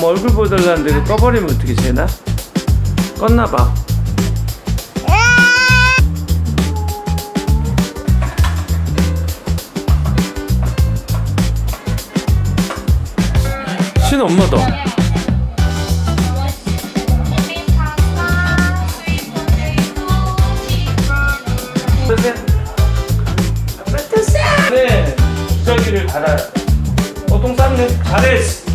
엄마 얼굴 보여달라는데 이거 꺼버리면 어떻게 되나? 껐나 봐. 신 엄마다 네. 기저귀를 달아요. 어똥 쌌네 잘했어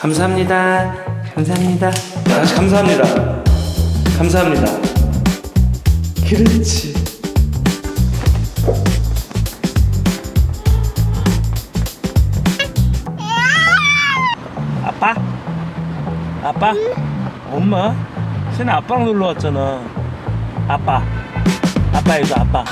감사합니다. 감사합니다. 아, 감사합니다. 감사합니다. 그렇지. 아빠? 아빠? 엄마? 쟤는 아빠랑 놀러 왔잖아. 아빠. 아빠 해줘, 아빠.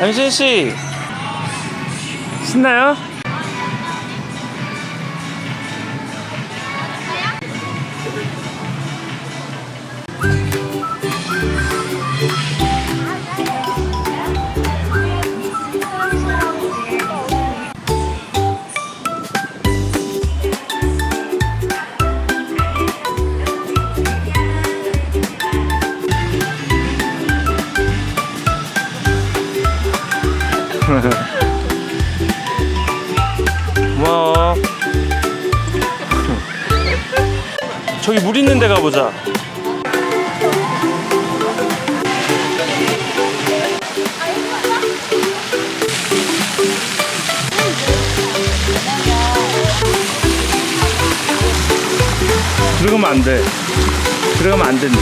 양신 씨 신나요? 고마워. 저기 물 있는 데 가보자. 들어가면 안 돼. 들어가면 안 된대.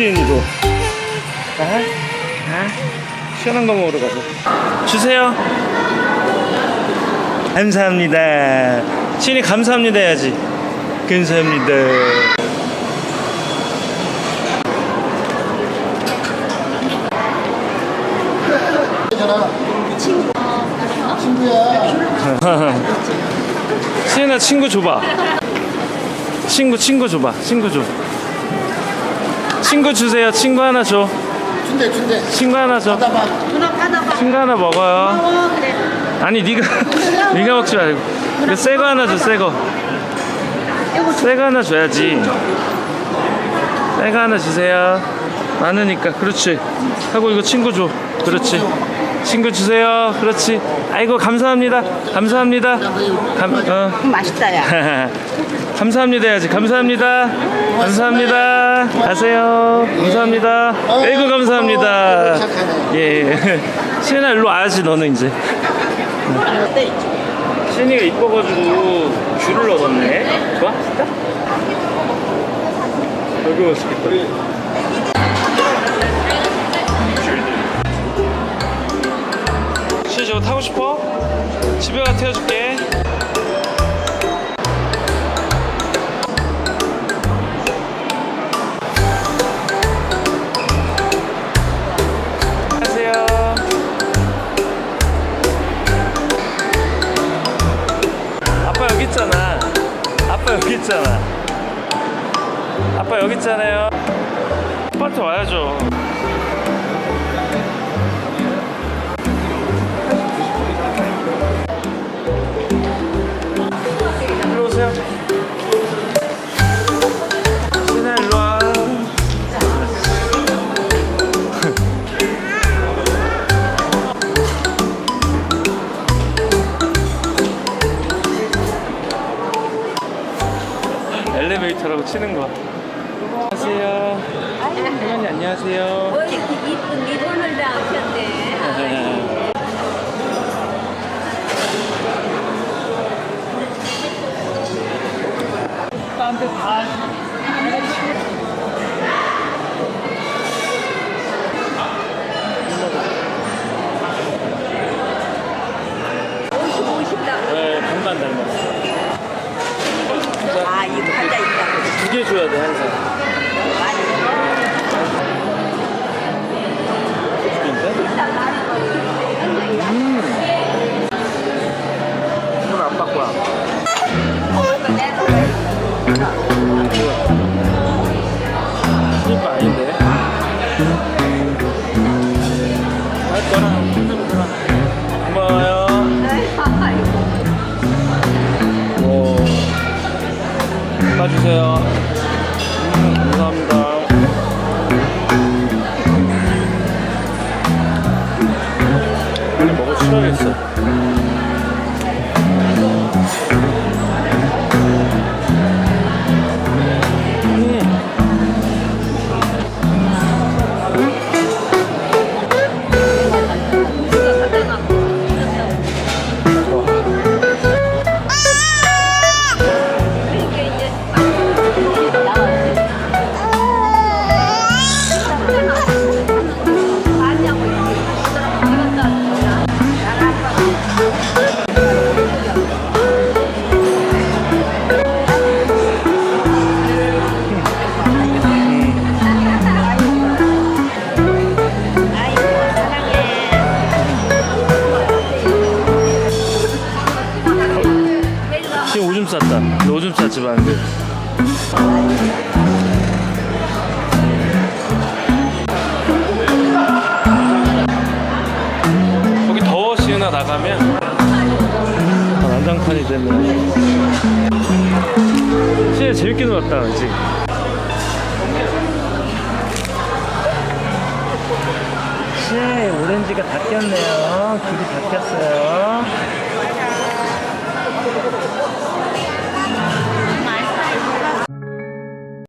찌시인이도. 아? 아? 시원한 거 먹으러 가자. 주세요. 감사합니다. 신이 감사합니다 해야지. 감사합니다. 시은아 친구 줘봐. 친구 친구 줘봐. 친구 줘. 친구 주세요. 친구 하나 줘. 준대 준대 친구 하나 줘. 받아봐 누나 받아봐. 친구 하나 먹어요. 어 그래. 아니 네가 네가 먹지 말고. 이거 새거 하나 줘. 새거. 새거 하나 줘야지. 새거 하나 주세요. 많으니까 그렇지. 하고 이거 친구 줘. 그렇지. 친구 주세요. 그렇지. 아이고 감사합니다. 감사합니다. 감, 어. 맛있다 야. 감사합니다 해야지 감사합니다 감사합니다 가세요 감사합니다 아이고 감사합니다 예 시은아 일로 와야지 너는 이제 시은이가 이뻐가지고 귤을 넣었네 좋아? 진짜? 여기 맛있겠다 저거 타고 싶어? 집에 가 태워줄게. 아빠 여기 있잖아. 아빠 여기 있잖아요. 아빠한테 와야죠. 신아 일로 와. 엘리베이터라고 치는 거. 안녕하세요. 할머니 안녕하세요. 뭐 이렇게 이쁜 리본을 다 하셨네. 나한테 주세요. 음, 감사합니다. 먹어 싫어야겠어. 쌌지 방금. 거기 더워 시은아 나가면 아, 난장판이 되네. 시은아 재밌게 놀았다, 그지? 시은아 오렌지가 바뀌었네요. 길이 바뀌었어요.